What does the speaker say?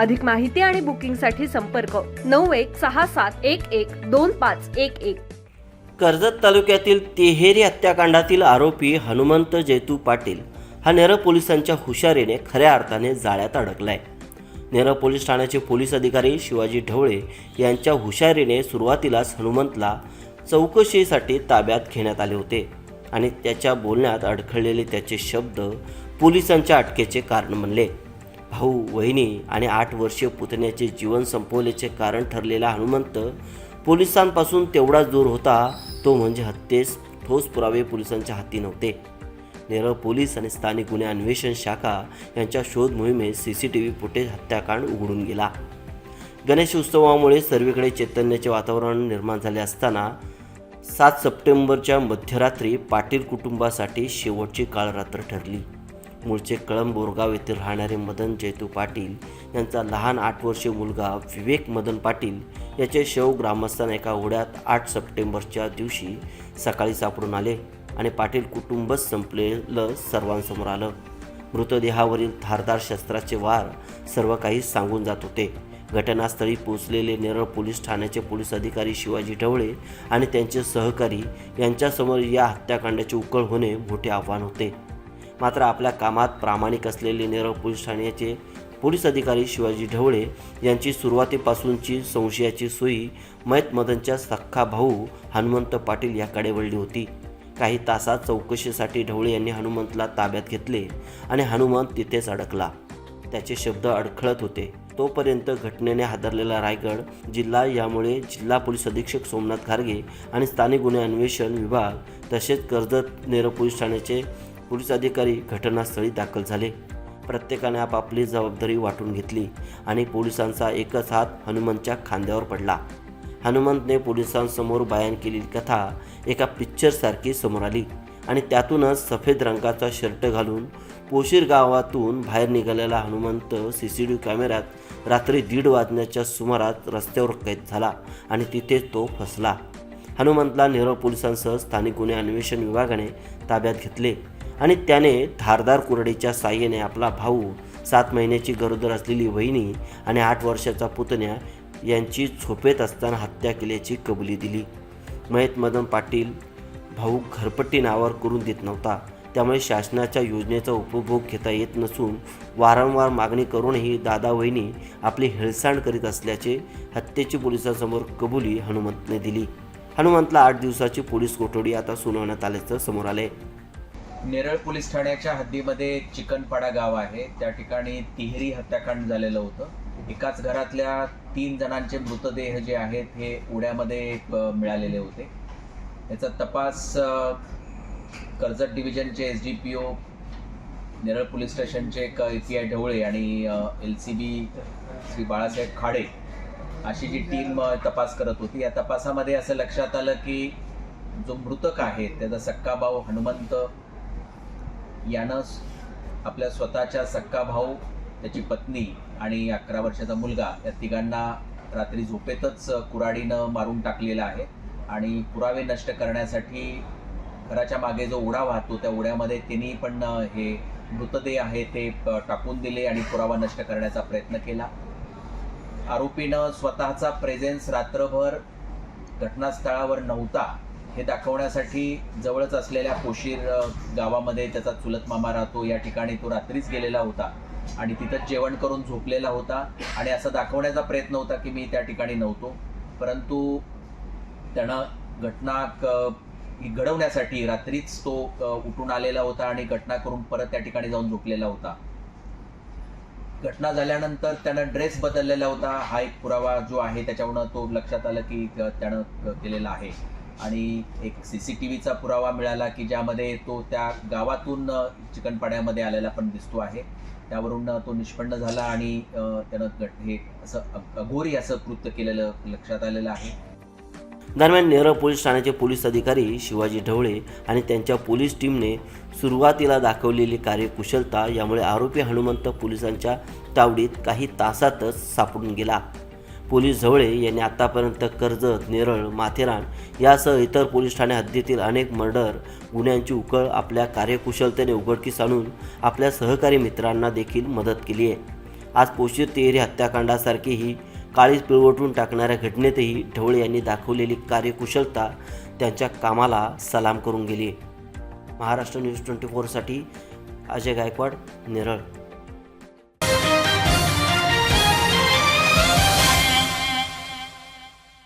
अधिक माहिती आणि बुकिंगसाठी संपर्क नऊ एक सहा सात एक एक दोन पाच एक एक. कर्जत तालुक्यातील तिहेरी हत्याकांडातील आरोपी हनुमंत जेतू पाटील हा नेरळ पोलिसांच्या हुशारीने खऱ्या अर्थाने जाळ्यात अडकलाय. नेरळ पोलीस ठाण्याचे पोलीस अधिकारी शिवाजी ढवळे यांच्या हुशारीने सुरुवातीलाच हनुमंतला चौकशीसाठी ताब्यात घेण्यात आले होते आणि त्याच्या बोलण्यात अडखळलेले त्याचे शब्द पोलिसांच्या अटकेचे कारण बनले. भाऊ वहिनी आणि आठ वर्षीय पुतण्याचे जीवन संपवल्याचे कारण ठरलेला हनुमंत पोलिसांपासून तेवढाच दूर होता तो म्हणजे हत्येस ठोस पुरावे पोलिसांच्या हाती नव्हते. नेरळ पोलीस आणि स्थानिक गुन्हे अन्वेषण शाखा यांच्या शोध मोहिमेत C C T V footage हत्याकांड उघडून गेला. गणेश उत्सवामुळे सर्वीकडे चैतन्याचे वातावरण निर्माण झाले असताना सात सप्टेंबरच्या मध्यरात्री पाटील कुटुंबासाठी शेवटची काळरात्र ठरली. मूळचे कळंब बोरगाव येथे राहणारे मदन जयतू पाटील यांचा लहान आठ वर्षीय मुलगा विवेक मदन पाटील याचे शव ग्रामस्थांना एका ओढ्यात आठ सप्टेंबरच्या दिवशी सकाळी सापडून आले आणि पाटील कुटुंबच संपलेलं सर्वांसमोर आलं. मृतदेहावरील धारदार शस्त्राचे वार सर्व काही सांगून जात होते. घटनास्थळी पोहोचलेले नेरळ पोलीस ठाण्याचे पोलीस अधिकारी शिवाजी ढवळे आणि त्यांचे सहकारी यांच्यासमोर या हत्याकांडाची उकळ होणे मोठे आव्हान होते. मात्र आपल्या कामात प्रामाणिक असलेले नेरळ पोलीस ठाण्याचे पोलीस अधिकारी शिवाजी ढवळे यांची सुरुवातीपासूनची संशयाची सोयी मयत मदनच्या सख्खा भाऊ हनुमंत पाटील याकडे वळली होती. काही तासात चौकशीसाठी ढवळे यांनी हनुमंतला ताब्यात घेतले आणि हनुमंत तिथेच अडकला. त्याचे शब्द अडखळत होते. तोपर्यंत घटनेने हादरलेला रायगड जिल्हा यामुळे जिल्हा पोलीस अधीक्षक सोमनाथ खारगे आणि स्थानिक गुन्हे अन्वेषण विभाग तसेच कर्जत नेरळ पोलीस ठाण्याचे पोलीस अधिकारी घटनास्थळी दाखल झाले. प्रत्येकाने आपापली जबाबदारी वाटून घेतली आणि पोलिसांचा एकच हात हनुमंतच्या खांद्यावर पडला. हनुमंतने पोलिसांसमोर बयान केलेली कथा एका पिक्चरसारखी समोर आली आणि त्यातूनच सफेद रंगाचा शर्ट घालून पोशीर गावातून बाहेर निघालेला Hanumant C C T V कॅमेऱ्यात रात्री दीड वाजण्याच्या सुमारात रस्त्यावर कैद झाला आणि तिथे तो फसला. हनुमंतला नेरळ पोलिसांसह स्थानिक गुन्हे अन्वेषण विभागाने ताब्यात घेतले. आणि त्याने धारदार कुरडीच्या साह्याने आपला भाऊ सात महिन्याची गरोदर असलेली वहिनी आणि आठ वर्षाचा पुतण्या यांची झोपेत असताना हत्या केल्याची कबुली दिली. मयत मदन पाटील भाऊ घरपट्टी नावावर करून देत नव्हता. त्यामुळे शासनाच्या योजनेचा उपभोग घेता येत नसून वारंवार मागणी करूनही दादा वहिनी आपली हेळसांड करीत असल्याचे हत्येची पोलिसांसमोर कबुली हनुमंतने दिली. हनुमंतला आठ दिवसाची पोलीस कोठडी आता सुनावण्यात आल्याचं समोर आले नेरळ पोलीस ठाण्याच्या हद्दीमध्ये चिकनपाडा गाव आहे. त्या ठिकाणी तिहेरी हत्याकांड झालेलं होतं. एकाच घरातल्या तीन जणांचे मृतदेह जे आहेत हे उड्यामध्ये मिळालेले होते. याचा तपास Karjat डिव्हिजनचे S D P O Neral police स्टेशनचे क ए पी आय ढवळे आणि L C B Shri Balasaheb Khade अशी जी टीम तपास करत होती. या तपासामध्ये असं लक्षात आलं की जो मृतक आहे त्याचा सक्का भाऊ हनुमंत यानं आपल्या स्वतःच्या सक्का भाऊ त्याची पत्नी आणि अकरा वर्षाचा मुलगा या तिघांना रात्री झोपेतच कुराडीनं मारून टाकलेला आहे. आणि पुरावे नष्ट करण्यासाठी घराच्या मागे जो उडा वाहतो त्या उड्यामध्ये त्यांनी पण हे मृतदेह आहे ते टाकून दिले आणि पुरावा नष्ट करण्याचा प्रयत्न केला. आरोपीनं स्वतःचा प्रेझेन्स रात्रभर घटनास्थळावर नव्हता. हे दाखवण्यासाठी जवळच असलेल्या पोशीर गावामध्ये त्याचा चुलत मामा राहतो. या ठिकाणी तो रात्रीच गेलेला होता आणि तिथं जेवण करून झोपलेला होता. आणि असं दाखवण्याचा प्रयत्न होता की मी त्या ठिकाणी नव्हतो. परंतु त्यानं घटना घडवण्यासाठी रात्रीच तो उठून आलेला होता आणि घटना करून परत त्या ठिकाणी जाऊन झोपलेला होता. घटना झाल्यानंतर त्यानं ड्रेस बदललेला होता. हा एक पुरावा जो आहे त्याच्यावरून तो लक्षात आलं की त्यानं केलेला आहे. आणि एक सी सी टी व्हीचा पुरावा मिळाला की ज्यामध्ये तो त्या गावातून चिकनपाड्यामध्ये आलेला पण दिसतो आहे. त्यावरून तो निष्पन्न झाला आणि त्यानं हे असं अघोरी असं कृत्य केलेलं लक्षात आलेलं आहे. दरम्यान नेरळ पोलीस ठाण्याचे पोलीस अधिकारी शिवाजी ढवळे आणि त्यांच्या पोलीस टीमने सुरुवातीला दाखवलेली कार्यकुशलता यामुळे आरोपी हनुमंत पोलिसांच्या तावडीत काही तासातच सापडून गेला. पोलीस झवळे यांनी आतापर्यंत कर्जत नेरळ माथेरान यासह इतर पोलीस ठाणे हद्दीतील अनेक मर्डर गुन्ह्यांची उकळ आपल्या कार्यकुशलतेने उघडकीस आणून आपल्या सहकारी मित्रांना देखील मदत केली आहे. आज पोशीर तेहरी हत्याकांडासारखी ही काळीज पिळवटून टाकणाऱ्या घटनेतही ढवळे यांनी दाखवलेली कार्यकुशलता त्यांच्या कामाला सलाम करून गेली महाराष्ट्र न्यूज ट्वेंटी फोरसाठी अजय गायकवाड नेरळ.